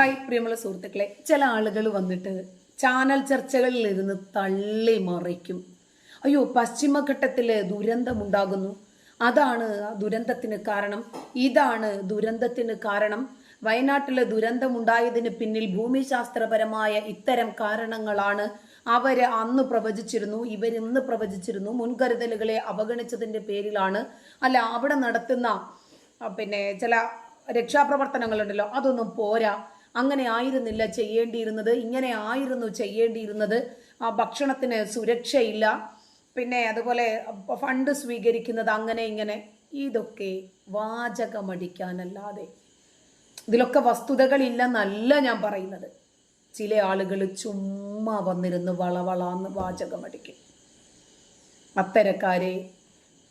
Hi പ്രിയമുള്ള സുഹൃത്തുക്കളെ. ചില ആളുകൾ വന്നിട്ട് ചാനൽ ചർച്ചകളിൽ ഇരുന്ന് തള്ളി മറിക്കും. അയ്യോ പശ്ചിമഘട്ടത്തിൽ ദുരന്തമുണ്ടാകുന്നു. അതാണ് ദുരന്തത്തിന് കാരണം. ഇതാണ് ദുരന്തത്തിന് കാരണം. വയനാട്ടിലെ ദുരന്തമുണ്ടായതിന് പിന്നിൽ ഭൂമിശാസ്ത്രപരമായ ഇത്തരം കാരണങ്ങളാണ് അവർ അന്ന് പ്രവചിച്ചിരുന്നു ഇവർ ഇന്ന് പ്രവചിച്ചിരുന്നു. മുൻകരുതലുകളെ അവഗണിച്ചതിന്റെ പേരിലാണ്. അല്ല അവിടെ നടത്തുന്ന പിന്നെ ചില രക്ഷാപ്രവർത്തനങ്ങളുണ്ടല്ലോ അതൊന്നും പോരാ. അങ്ങനെ ആയിരുന്നില്ല ചെയ്യേണ്ടിയിരുന്നത് ഇങ്ങനെ ആയിരുന്നു ചെയ്യേണ്ടിയിരുന്നത്. ആ ഭക്ഷണത്തിന് സുരക്ഷയില്ല. പിന്നെ അതുപോലെ ഫണ്ട് സ്വീകരിക്കുന്നത് അങ്ങനെ ഇങ്ങനെ. ഇതൊക്കെ വാചകമടിക്കാനല്ലാതെ. ഇതിലൊക്കെ വസ്തുതകളില്ലെന്നല്ല ഞാൻ പറയുന്നത്. ചില ആളുകൾ ചുമ്മാ വന്നിരുന്ന് വളവളാന്ന് വാചകമടിക്കും. അത്തരക്കാരെ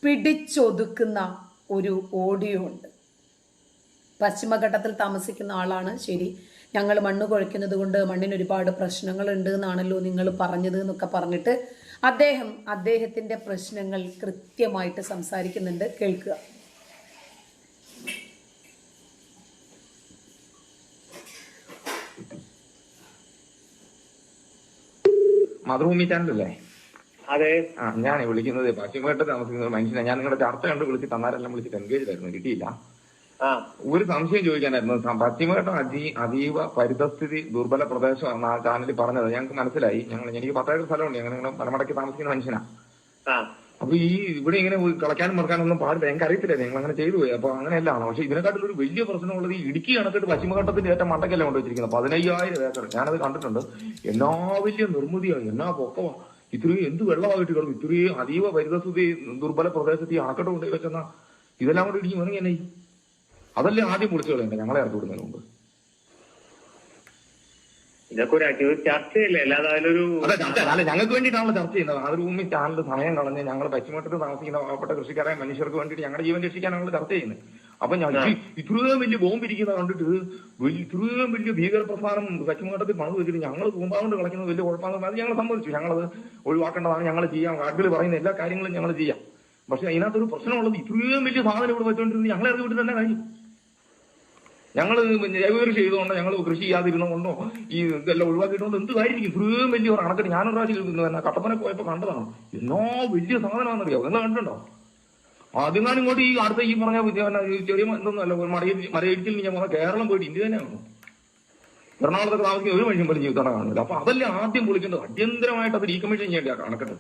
പിടിച്ചൊതുക്കുന്ന ഒരു ഓഡിയോ ഉണ്ട്. പശ്ചിമഘട്ടത്തിൽ താമസിക്കുന്ന ആളാണ്. ശരി. ഞങ്ങൾ മണ്ണ് കുഴയ്ക്കുന്നത് കൊണ്ട് മണ്ണിന് ഒരുപാട് പ്രശ്നങ്ങൾ ഉണ്ട് എന്നാണല്ലോ നിങ്ങൾ പറഞ്ഞത് എന്നൊക്കെ പറഞ്ഞിട്ട് അദ്ദേഹം അദ്ദേഹത്തിന്റെ പ്രശ്നങ്ങൾ കൃത്യമായിട്ട് സംസാരിക്കുന്നുണ്ട്. കേൾക്കുക. മാതൃഭൂമി ചാനലല്ലേ അതെ. ആ ഞാൻ വിളിക്കുന്നത് പശ്ചിമഘട്ട താമസിക്കുന്ന മനുഷ്യനാണ് മനുഷ്യനെ. ഞാൻ നിങ്ങളുടെ ചർച്ച കണ്ട് വിളിച്ചിട്ട് അന്നാരെല്ലാം വിളിച്ചിട്ട് എൻഗേജ് ആയിരുന്നു. കിട്ടിയില്ല. ഒരു സംശയം ചോദിക്കാനായിരുന്നു. പശ്ചിമഘട്ടം അതി അതീവ പരിതസ്ഥിതി ദുർബല പ്രദേശമാണ് ആ ചാനലിൽ പറഞ്ഞത്. ഞങ്ങൾക്ക് മനസ്സിലായി. ഞങ്ങൾ എനിക്ക് പത്തായിരം സ്ഥലമുണ്ട്. ഞങ്ങൾ ഞങ്ങൾ മലമടക്കി താമസിക്കുന്ന മനുഷ്യനാ. അപ്പൊ ഈ ഇവിടെ ഇങ്ങനെ കളക്കാനും മറക്കാനും ഒന്നും പാടില്ല. ഞങ്ങൾക്ക് അറിയത്തില്ല. ഞങ്ങൾ അങ്ങനെ ചെയ്തു പോയി. അപ്പൊ അങ്ങനെയല്ലാണ്? പക്ഷെ ഇതിനെക്കാട്ടിൽ ഒരു വലിയ പ്രശ്നമുള്ളത് ഈ ഇടുക്കി കണക്കിട്ട് പശ്ചിമഘട്ടത്തിന്റെ ഏറ്റവും മണ്ടക്കല്ല കൊണ്ടുവച്ചിരിക്കുന്നത്. പതിനയ്യായിരം ഏക്കർ. ഞാനത് കണ്ടിട്ടുണ്ട്. എന്നാ വലിയ നിർമ്മിതിയാണ് എന്നാ പൊക്കവാ ഇത്രയും എന്ത് വെള്ളമായിട്ട് കിടന്നു? ഇത്രയും അതീവ പരിതസ്ഥിതി ദുർബല പ്രദേശത്ത് ഈ അണക്കെട്ട് കൊണ്ടുപോയി വെച്ചെന്നാ. ഇതെല്ലാം കൂടി ഇടിഞ്ഞു വേണമെങ്കിൽ എന്നെ? അതല്ലേ ആദ്യം വിളിച്ചു കളയണ്ടേ ഞങ്ങളെ ഇറക്കി വിടുന്നതിന് മുമ്പ്. ഇതൊക്കെ ഒരു ഒരു ചർച്ചയല്ലേ? അല്ലാതെ അതിലൊരു അതെ ചർച്ച അല്ല ഞങ്ങൾക്ക് വേണ്ടിയിട്ടാണല്ലോ ചർച്ച ചെയ്യുന്നത്. ആ റൂമിൽ ചാനൽ സമയം കളഞ്ഞ് ഞങ്ങൾ പശ്ചിമഘട്ടത്ത് താമസിക്കുന്ന പാവപ്പെട്ട കൃഷിക്കാരായ മനുഷ്യർക്ക് വേണ്ടിയിട്ട് ഞങ്ങളുടെ ജീവൻ രക്ഷിക്കാനാണല്ലോ ചർച്ച ചെയ്യുന്നത്. അപ്പൊ ഞാൻ ഇത്രയും വലിയ ബോംബ് ഇരിക്കുന്ന കണ്ടിട്ട് വലിയ ഇത്രയും വലിയ ഭീകര പ്രസ്ഥാനം പശ്ചിമഘട്ടത്തിൽ പണിത് വെച്ചിട്ട് ഞങ്ങൾ കൂമ്പാണ്ട് കളിക്കുന്നത് വലിയ കുഴപ്പമാണെന്ന് അത് ഞങ്ങൾ സമ്മതിച്ചു. ഞങ്ങളത് ഒഴിവാക്കേണ്ടതാണ്. ഞങ്ങൾ ചെയ്യാം. കാട്ടിൽ പറയുന്ന എല്ലാ കാര്യങ്ങളും ഞങ്ങൾ ചെയ്യാം. പക്ഷെ അതിനകത്തൊരു പ്രശ്നമുള്ളത് ഇത്രയും വലിയ സാധനം ഇവിടെ വെച്ചുകൊണ്ടിരുന്നത് ഞങ്ങളെ വിട്ടിട്ട് തന്നെ കാര്യം? ഞങ്ങൾ ജൈവകൃഷി ചെയ്തുകൊണ്ടോ ഞങ്ങൾ കൃഷി ചെയ്യാതിരുന്നുകൊണ്ടോ ഈ ഇതെല്ലാം ഒഴിവാക്കിയിട്ടുണ്ടോ എന്ത് കാര്യമായിരിക്കും? ഇത്രയും വലിയ ഒരു അണക്കെട്ട് ഞാനൊരു പ്രാവശ്യം തന്നെ കട്ടപ്പന പോയപ്പോ കണ്ടതാണ്. എന്നോ വലിയ സാധനമാണെന്നറിയാം നിങ്ങൾ കണ്ടിട്ടുണ്ടോ? ആദ്യങ്ങാനും ഇങ്ങോട്ട് ഈ അടുത്ത ഈ പറഞ്ഞ ചെറിയ അല്ല മറയിൽ മരയിടിച്ചിൽ ഞാൻ പറഞ്ഞ കേരളം പോയിട്ട് ഇന്ത്യ തന്നെയാണ് എറണാകുളത്തൊക്കെ താമസിക്കുന്ന ഒരു മനുഷ്യൻ പോലും ജീവിതത്തോടെ കാണുന്നില്ല. അപ്പൊ അതല്ലേ ആദ്യം പൊളിക്കേണ്ടത്? അടിയന്തരമായിട്ട് അത് റീകമ്മീഷൻ ചെയ്യേണ്ട കണക്കെട്ട്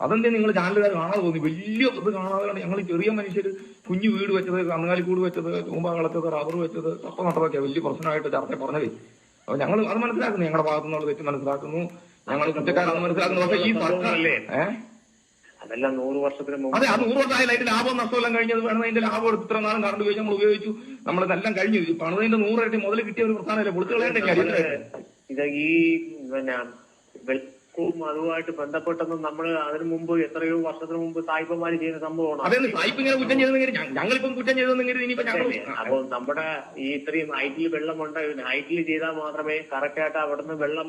അതെന്തേ നിങ്ങൾ ചാനലുകാർ കാണാതെ തോന്നി വലിയ ഇത് കാണാതെ ഞങ്ങൾ ചെറിയ മനുഷ്യർ കുഞ്ഞു വീട് വെച്ചത് കന്നുകാലി കൂട് വെച്ചത് തൂമ്പ കളച്ചത് റബ്ബർ വെച്ചത് കപ്പ നട്ടതൊക്കെ വലിയ പ്രശ്നമായിട്ട് ചർച്ച പറഞ്ഞതേ. അപ്പൊ ഞങ്ങൾ അത് മനസ്സിലാക്കുന്നു. ഞങ്ങളുടെ ഭാഗത്തു നിന്നുള്ള തെറ്റ് മനസ്സിലാക്കുന്നു. ഞങ്ങൾ കുറ്റക്കാരാണെന്ന് മനസ്സിലാക്കുന്നു. പക്ഷേ ഈ സർക്കാർ? ഏഹ് അതെല്ലാം നൂറ് വർഷത്തിന് മുമ്പ് അതെ അത് നൂറ് വർഷമായാലും അതിന്റെ ലാഭം നഷ്ടമെല്ലാം കഴിഞ്ഞത് വേണം. അതിന്റെ ലാഭം എടുത്ത് ഇത്ര നാളും കറണ്ട് ഉപയോഗിച്ച് നമ്മൾ ഉപയോഗിച്ചു. നമ്മളതെല്ലാം കഴിഞ്ഞു. പണതിന്റെ പണിതിന്റെ നൂറായിട്ട് മുതൽ കിട്ടിയ ഒരു പ്രസ്ഥാനമല്ലേ? പൊളിച്ചു കളയേണ്ട ഇത് ഈ പിന്നെ അതുമായിട്ട് ബന്ധപ്പെട്ടെന്നും നമ്മൾ അതിനു മുമ്പ് എത്രയോ വർഷത്തിന് മുമ്പ് സായിപ്പന്മാര് ചെയ്യുന്ന സംഭവമാണ്. അതെ സായിപ്പ് ഇങ്ങനെ കുറ്റം ചെയ്തെങ്കിൽ ഞങ്ങളിപ്പം കുറ്റം ചെയ്തെങ്കിൽ ഇനിയിപ്പോ ഞങ്ങൾ അപ്പൊ നമ്മുടെ ഈ ഇത്രയും ഹൈറ്റിൽ വെള്ളമുണ്ട്. ടി ചെയ്താൽ മാത്രമേ കറക്റ്റ് ആയിട്ട് അവിടുന്ന് വെള്ളം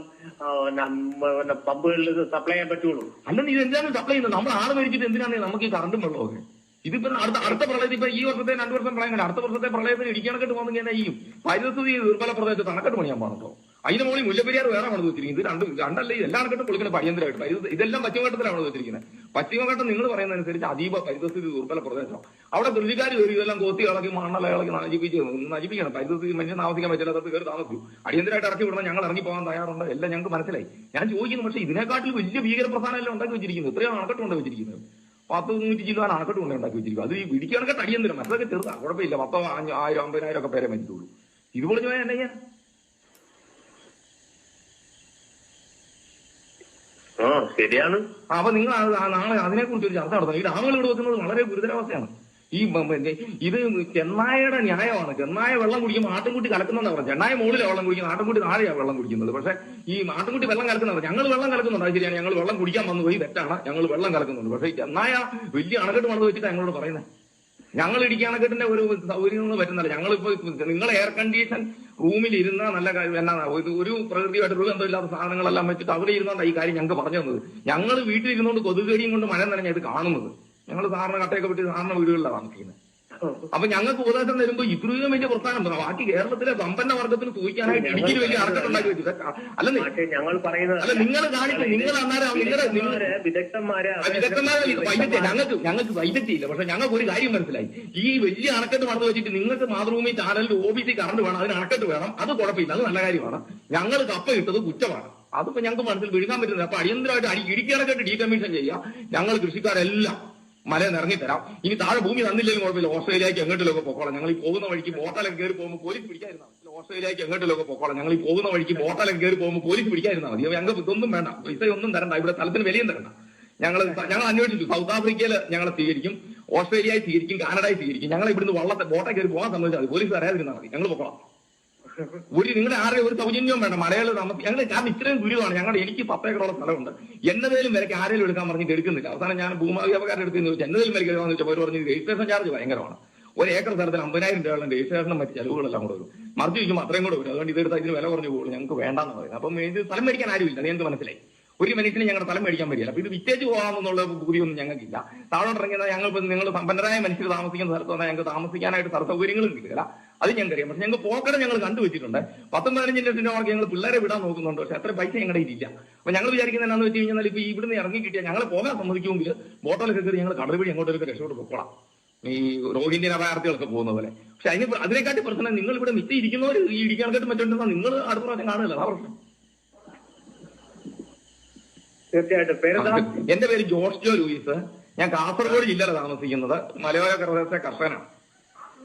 പമ്പുകളിൽ സപ്ലൈ ചെയ്യാൻ പറ്റുള്ളൂ. അല്ലെന്ന് ഇത് എന്താണ് സപ്ലൈ ചെയ്യുന്നത്? നമ്മൾ ആൾ മേടിച്ചിട്ട് എന്തിനാണ് നമുക്ക് ഈ കറണ്ടും വെള്ളമൊക്കെ ഇതിപ്പോ അടുത്ത അടുത്ത പ്രളയത്തിൽ ഇപ്പൊ ഈ വർഷത്തെ രണ്ടു വർഷം പ്രളയം കണ്ട അടുത്ത വർഷത്തെ പ്രളയത്തിന് ഇടിക്കണക്കെട്ട് പോകുന്നെങ്കിൽ എന്നാ ചെയ്യും. പരിസ്ഥിതി ദുർബല പ്രദേശത്ത് അണക്കെട്ട് പണിയാൻ പാടുണ്ടോ അതിന് മുകളിൽ മുല്ലപ്പെരിയാർ വേറെ ആണ് വെച്ചിരിക്കുന്നത്? ഇത് രണ്ട് രണ്ടല്ല ഇത് എല്ലാ കണ്ടും പൊളിക്കണം അടിയന്തരമായിട്ട്. ഇത് ഇതെല്ലാം പശ്ചിമഘട്ടത്തിലാണ് വെച്ചിരിക്കുന്നത്. പശ്ചിമഘട്ടം നിങ്ങൾ പറയുന്നതനുസരിച്ച് അതീവ പരിതസ്ഥിതി ദുർബല പ്രദേശം അവിടെ കൃഷിക്കാർ കയറി ഇതെല്ലാം കോത്തി ഇളക്കി മണ്ണല ഇളക്കി നശിപ്പിച്ച് നശിപ്പിക്കണം. പരിതസ്ഥിതി മനുഷ്യൻ താമസിക്കാൻ പറ്റില്ലാത്തത് കയറി താമസിച്ചു അടിയന്തരമായിട്ട് ഇറക്കി വിടണം ഞങ്ങൾ ഇറങ്ങി പോകാൻ തയ്യാറുണ്ട്. എല്ലാം ഞങ്ങൾക്ക് മനസ്സിലായി. ഞാൻ ചോദിക്കുന്നു പക്ഷേ ഇതിനെക്കാട്ടിൽ വലിയ ഭീകര പ്രസ്ഥാനമല്ലേ ഉണ്ടാക്കി വെച്ചിരിക്കുന്നത്? ഇത്രയും അണക്കെട്ട് കൊണ്ട് വെച്ചിരിക്കുന്നത്? പത്ത് നൂറ്റി ചില്ലാൻ അണക്കെട്ട് കൊണ്ട് ഉണ്ടാക്കി വെച്ചിരിക്കും അത് ഈ ഇടിക്ക് അടിയന്തരം. അതൊക്കെ ചെറുതാണ് കുഴപ്പമില്ല. പത്തോ അഞ്ചോ ആയിരം അമ്പതിനായിരം ഒക്കെ പേരെ മരിച്ചുള്ളൂ ഇത് പൊളിഞ്ഞു പോയാൽ ശരിയാണ്. അപ്പൊ നിങ്ങൾ നാളെ അതിനെ കുറിച്ച് ഒരു ചർച്ച നടത്തണം ഈ ഡാമുകൾ ഇവിടെ വെക്കുന്നത് വളരെ ഗുരുതരാവസ്ഥയാണ്. ഈ ഇത് ചെന്നായയുടെ ന്യായമാണ്. ചെന്നായ വെള്ളം കുടിക്കുമ്പോൾ ആട്ടുംകുട്ടി കലക്കുന്നതെന്ന് പറഞ്ഞു ചെന്നായ മുകളിലാണ് വെള്ളം കുടിക്കുന്നത് ആട്ടുംകുട്ടി താഴെയാണ് വെള്ളം കുടിക്കുന്നത്. പക്ഷേ ഈ ആട്ടുംകുട്ടി വെള്ളം കലക്കുന്നുണ്ട് ഞങ്ങൾ വെള്ളം കലക്കുന്നുണ്ട് അത് ശരിയാണ്. ഞങ്ങൾ വെള്ളം കുടിക്കാൻ വന്നു പോയി തെറ്റാണ്. ഞങ്ങൾ വെള്ളം കലക്കുന്നുണ്ട് പക്ഷേ ചെന്നായ വലിയ അണക്കെട്ട് പണിത് വെച്ചിട്ട് ഞങ്ങളോട് പറയുന്നത് ഞങ്ങൾ ഇടുക്കി അണക്കെട്ടിന്റെ ഒരു സൗകര്യം ഒന്നും പറ്റുന്നില്ല. ഞങ്ങളിപ്പോ നിങ്ങൾ എയർ കണ്ടീഷൻ റൂമിൽ ഇരുന്ന നല്ല കാര്യം എന്നാ ഒരു പ്രകൃതിയായിട്ട് ഒരു ബന്ധമില്ലാത്ത സാധനങ്ങളെല്ലാം വെച്ചിട്ട് അവിടെ ഇരുന്നോണ്ട് ഈ കാര്യം ഞങ്ങൾക്ക് പറഞ്ഞു തന്നത്. ഞങ്ങൾ വീട്ടിൽ ഇരുന്നുകൊണ്ട് കൊണ്ട് മഴ നനഞ്ഞത് കാണുന്നത്. ഞങ്ങൾ സാറിന് കട്ടയൊക്കെ പറ്റി സാറിന് വീടുകളിലാണ് താമസിക്കുന്നത് അപ്പൊ ഞങ്ങൾക്ക് ഉപദേശം തരുമ്പോ ഇത്രയും വലിയ പ്രസ്ഥാനം ബാക്കി കേരളത്തിലെ സമ്പന്ന വർഗത്തിന് സൂചിക്കാനായിട്ട് ഇടുക്കിയിൽ വലിയ വെച്ചു. അല്ല ഞങ്ങൾ പറയുന്നത് അല്ല നിങ്ങൾ കാണിക്കും നിങ്ങൾ അന്നേരം നിങ്ങളുടെ വിദഗ്ധന്മാര് വിദഗ്ധന്മാര് ഞങ്ങൾക്ക് ഞങ്ങൾക്ക് വൈദ്യത്തിയില്ല പക്ഷെ ഞങ്ങൾക്ക് ഒരു കാര്യം മനസ്സിലായി. ഈ വലിയ അണക്കെട്ട് പണിത് വെച്ചിട്ട് നിങ്ങൾക്ക് മാതൃഭൂമി ചാനലിൽ ഒ ബി സി കറണ്ട് വേണം അതിന് അണക്കെട്ട് വേണം അത് കുഴപ്പമില്ല. അത് നല്ല കാര്യമാണ്. ഞങ്ങൾ കപ്പ ഇട്ടത് കുറ്റമാണ്. അതിപ്പോ ഞങ്ങൾക്ക് മനസ്സിൽ വിഴുങ്ങാൻ പറ്റുന്നില്ല. അപ്പൊ അടിയന്തരമായിട്ട് അടി ഇടുക്കി അണക്കെട്ട് ഡീകമ്മീഷൻ ചെയ്യാം. ഞങ്ങൾ കൃഷിക്കാരെല്ലാം മലയിൽ തരാം ഇനി താഴെ ഭൂമി തന്നില്ലെങ്കിലും കുഴപ്പമില്ല. ഓസ്ട്രേലിയക്ക് എങ്ങോട്ടിലൊക്കെ പോക്കോളാം. ഞങ്ങൾ ഈ പോകുന്ന വഴിക്ക് ബോട്ടാലൊക്കെ കയറി പോകുമ്പോൾ പോലീസ് പിടിക്കാതിരുന്നാ. ഓസ്ട്രേലിയക്ക് എങ്ങോട്ടിലൊക്കെ പോക്കോളാം. ഞങ്ങൾ ഈ പോകുന്ന വഴിക്ക് ബോട്ടാലൊക്കെ കയറി പോകുമ്പോൾ പോലീസ് പിടിക്കാതിരുന്നാ മതി. ഞങ്ങൾക്ക് ഇതൊന്നും വേണ്ട. പൈസ ഒന്നും തരണ്ട. ഇവിടെ സ്ഥലത്തിന് വിലയും തരണ്ട. ഞങ്ങൾ ഞങ്ങൾ അന്വേഷിച്ചു. സൗത്ത് ആഫ്രിക്കയിൽ ഞങ്ങൾ സ്വീകരിക്കും. ഓസ്ട്രേലിയയിൽ സ്വീകരിക്കും. കാനഡയിൽ സ്വീകരിക്കും. ഞങ്ങൾ ഇവിടുന്ന് വള്ളത്തെ ബോട്ടെ കയറി പോകാൻ സംബന്ധിച്ചാൽ പോലീസ് അറിയാതിരുന്നാൽ മതി. ഞങ്ങൾ പൊക്കോളാം. ഒരു നിങ്ങളുടെ ആരുടെ ഒരു സൗജന്യവും വേണ്ട. മലയാളം താമസം ഞങ്ങൾ കാരണം ഇത്രയും ദുരിതമാണ് ഞങ്ങളുടെ എനിക്ക് പത്തേക്കറോളം സ്ഥലമുണ്ട്. എന്നതേലും വിലക്ക് ആരെങ്കിലും എടുക്കാൻ പറഞ്ഞിട്ട് എടുക്കുന്നില്ല. അവസാനം ഞാൻ ഭൂമാവ്യാപകാരുടെ എടുത്തു ചോദിച്ചു എന്നതേലും വിലക്ക് എടുക്കാന്ന് വെച്ചപ്പോൾ അവർ പറഞ്ഞു രജിസ്ട്രേഷൻ ചാർജ് ഭയങ്കരമാണ്. ഒരു ഏക്കർ സ്ഥലത്തിന് അമ്പതിനായിരം രൂപയുള്ള രജിസ്ട്രേഷനും മറ്റ് ചെലവുകളെല്ലാം കൂടെ വരും. മറിച്ച് ചോദിക്കുമ്പോൾ അത്രയും കൂടെ വരും. അതുകൊണ്ട് ഇതെടുത്താൽ ഇതിന് വില കുറഞ്ഞു പോകുള്ളൂ. ഞങ്ങൾക്ക് വേണ്ടെന്ന് പറയുന്നത്. അപ്പം ഇത് സ്ഥലം മേടിക്കാൻ ആരുമില്ല. അത് ഞങ്ങൾക്ക് മനസ്സിലായി. ഒരു മനുഷ്യന് ഞങ്ങളുടെ സ്ഥലം മേടിക്കാൻ പറ്റില്ല. അപ്പൊ ഇത് വിറ്റേജ് പോകാമെന്നുള്ള ബുദ്ധിയൊന്നും ഞങ്ങൾക്കില്ല. താഴോട്ടിറങ്ങിയത് ഞങ്ങൾ നിങ്ങൾ സമ്പന്നരായ മനുഷ്യർ താമസിക്കുന്ന സ്ഥലത്ത് വന്നാൽ ഞങ്ങൾക്ക് താമസിക്കാനായിട്ട് സ്ഥല സൗകര്യങ്ങളും കിട്ടില്ല. അത് ഞങ്ങൾക്കറിയാം. പക്ഷെ ഞങ്ങൾക്ക് പോക്കട ഞങ്ങൾ കണ്ടുവച്ചിട്ടുണ്ട്. പത്തും പതിനഞ്ച് ലക്ഷം രൂപ ഞങ്ങൾ പിള്ളേരെ വിടാൻ നോക്കുന്നുണ്ട്. പക്ഷെ അത്ര പൈസ ഞങ്ങളുടെ ഇല്ല അപ്പൊ ഞങ്ങൾ വിചാരിക്കുന്ന എന്താണെന്ന് വെച്ച് കഴിഞ്ഞാൽ ഇപ്പൊ ഇവിടുന്ന് ഇറങ്ങി കിട്ടിയാൽ ഞങ്ങൾ പോകാൻ സമ്മതിക്കുമെങ്കിൽ ബോട്ടലൊക്കെ കയറി ഞങ്ങൾ കടൽ വഴി അങ്ങോട്ടൊക്കെ രക്ഷപ്പെട്ട് പൊക്കോളാം. ഈ റോഹിന്ത്യൻ അഭയാർത്ഥികളൊക്കെ പോകുന്ന പോലെ. പക്ഷെ അതിന് അതിനെക്കാട്ടി പ്രശ്നം നിങ്ങൾ ഇവിടെ മിച്ച ഇരിക്കുന്നവർ ഈ കേട്ട് മറ്റുണ്ടെന്നാൽ നിങ്ങൾ അടുത്ത പ്രാവശ്യം കാണുകയല്ല? അതാ പ്രശ്നം. തീർച്ചയായിട്ടും. എന്റെ പേര് ജോർജ് ജോ ലൂയിസ്. ഞാൻ കാസർഗോഡ് ജില്ലയിലാണ് താമസിക്കുന്നത്. മലയോര പ്രദേശത്തെ കർഷകനാണ്.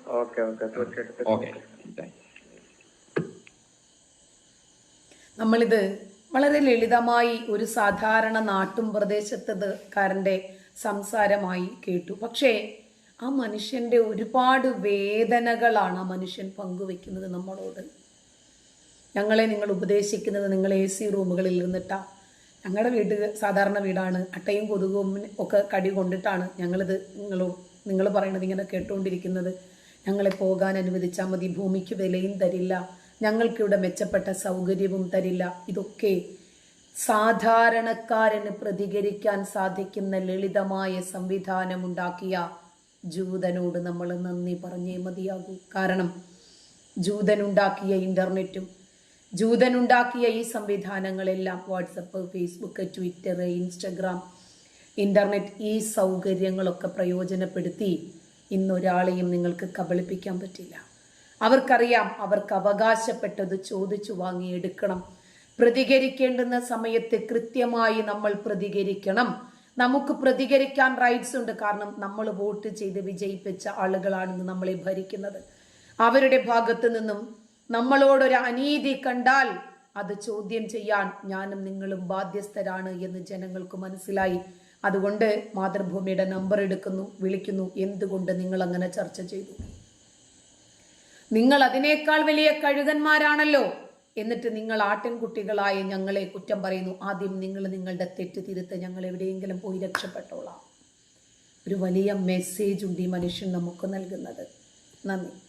Okay okay. തീർച്ചയായിട്ടും ഓക്കെ. നമ്മളിത് വളരെ ലളിതമായി ഒരു സാധാരണ നാട്ടും പ്രദേശത്തുകാരന്റെ സംസാരമായി കേട്ടു. പക്ഷേ ആ മനുഷ്യന്റെ ഒരുപാട് വേദനകളാണ് ആ മനുഷ്യൻ പങ്കുവെക്കുന്നത് നമ്മളോട്. ഞങ്ങളെ നിങ്ങൾ ഉപദേശിക്കുന്നത് നിങ്ങൾ എ സി റൂമുകളിൽ നിന്നിട്ട. ഞങ്ങളുടെ വീട് സാധാരണ വീടാണ്. അട്ടയും കൊതുകും ഒക്കെ കടി കൊണ്ടിട്ടാണ് ഞങ്ങളിത് നിങ്ങളോ നിങ്ങൾ പറയണത് ഇങ്ങനെ കേട്ടുകൊണ്ടിരിക്കുന്നത്. ഞങ്ങളെ പോകാൻ അനുവദിച്ചാൽ മതി ഭൂമിക്ക് വിലയും തരില്ല ഞങ്ങൾക്കിവിടെ മെച്ചപ്പെട്ട സൗകര്യവും തരില്ല. ഇതൊക്കെ സാധാരണക്കാരന് പ്രതികരിക്കാൻ സാധിക്കുന്ന ലളിതമായ സംവിധാനമുണ്ടാക്കിയ ജൂതനോട് നമ്മൾ നന്ദി പറഞ്ഞേ മതിയാകൂ. കാരണം ജൂതനുണ്ടാക്കിയ ഇന്റർനെറ്റും ജൂതനുണ്ടാക്കിയ ഈ സംവിധാനങ്ങളെല്ലാം WhatsApp Facebook Twitter Instagram internet ഈ സൗകര്യങ്ങളൊക്കെ പ്രയോജനപ്പെടുത്തി ഇന്നൊരാളെയും നിങ്ങൾക്ക് കബളിപ്പിക്കാൻ പറ്റില്ല. അവർക്കറിയാം അവർക്ക് അവകാശപ്പെട്ടത് ചോദിച്ചു വാങ്ങിയെടുക്കണം പ്രതികരിക്കേണ്ടുന്ന സമയത്ത് കൃത്യമായി നമ്മൾ പ്രതികരിക്കണം. നമുക്ക് പ്രതികരിക്കാൻ റൈറ്റ്സ് ഉണ്ട്. കാരണം നമ്മൾ വോട്ട് ചെയ്ത് വിജയിപ്പിച്ച ആളുകളാണെന്ന് നമ്മളെ ഭരിക്കുന്നത്. അവരുടെ ഭാഗത്ത് നിന്നും നമ്മളോടൊരു അനീതി കണ്ടാൽ അത് ചോദ്യം ചെയ്യാൻ ഞാനും നിങ്ങളും ബാധ്യസ്ഥരാണ് എന്ന് ജനങ്ങൾക്ക് മനസ്സിലായി. അതുകൊണ്ട് മാതൃഭൂമിയുടെ നമ്പർ എടുക്കുന്നു വിളിക്കുന്നു. എന്തുകൊണ്ട് നിങ്ങൾ അങ്ങനെ ചർച്ച ചെയ്തു? നിങ്ങൾ അതിനേക്കാൾ വലിയ കഴുകന്മാരാണല്ലോ. എന്നിട്ട് നിങ്ങൾ ആട്ടിൻകുട്ടികളായി ഞങ്ങളെ കുറ്റം പറയുന്നു. ആദ്യം നിങ്ങൾ നിങ്ങളുടെ തെറ്റ് തിരുത്ത് ഞങ്ങൾ എവിടെയെങ്കിലും പോയി രക്ഷപ്പെട്ടോളാം. ഒരു വലിയ മെസ്സേജ് ഉണ്ട് ഈ മനുഷ്യൻ നമുക്ക് നൽകുന്നത്. നന്ദി.